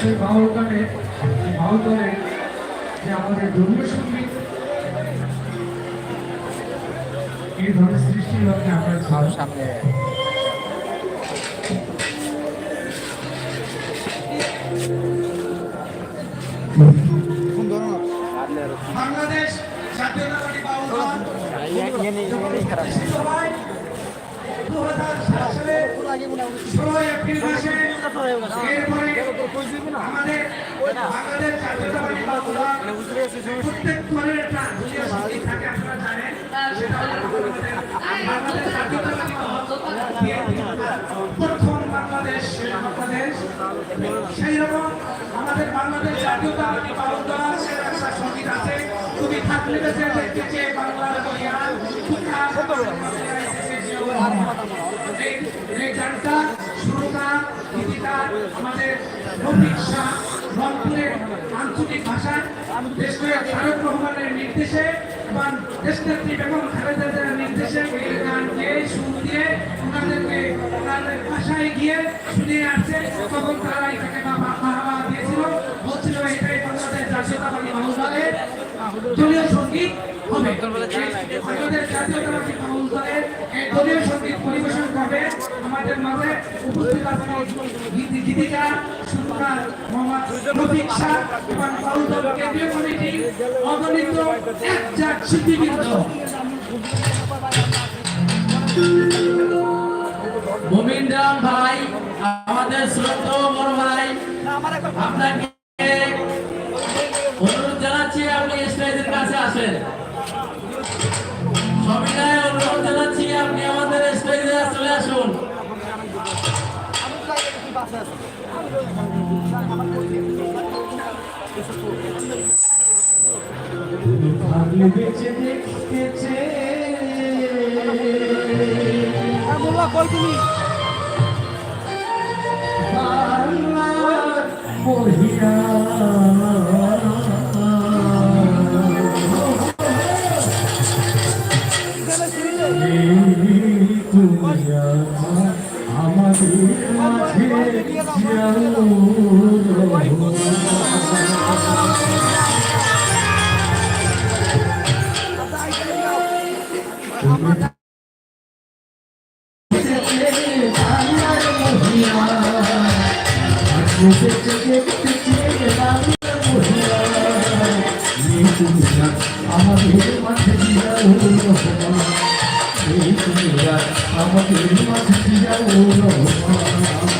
সেই বাউল গানে বাউল গানে যে আমাদের ধর্মীয় সংগীত এই ধরনের সৃষ্টি আপনার ছাড় সামনে বাংলাদেশ জাতীয়তাবাদী বাউল দল ষোলোই এপ্রিল মাসে এরপরে আমাদের বাংলাদেশ জাতীয়তাবাদী বাউল প্রত্যেক দলের একটা থাকে আপনারা জানেন। আমাদের আঞ্চলিক ভাষায় দেশনায়ক শাহরুখ রহমানের নির্দেশে এবং দেশনেত্রী বেগম খালেদা জিয়ার নির্দেশে ভাষায় গিয়ে শুনিয়ে আসছে তখন তারা এটাকে দিয়েছিল বলছিল এটাই বাংলাদেশ জাতীয়তাবাদী বাহুদলের দলীয় সংগীত হবে। আমাদের সংগীত পরিবেশন করবে আমাদের মাঝে উপস্থিত আছেন গীতি- গীতিকার মোহাম্মদ রফিক শাহ, এবং বাহুদল কেন্দ্রীয় কমিটি অগণিত একজাক শিল্পীবৃন্দ। মোমিনরাম ভাই, আমাদের শ্রদ্ধেয় বড় ভাই, আপনাকে অনুরোধ জানাচ্ছি আপনি স্টেজের কাছে আসেন। সবিনয় অনুরোধ জানাচ্ছি আপনি আমাদের স্টেজে চলে আসুন। থাকলে আমাদের মাঝে আমাদের মাঝে ঘরে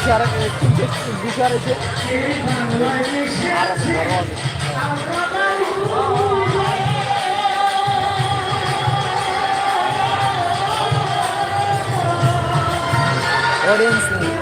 dışarı e, kim geçsin dışarı çek. Audience.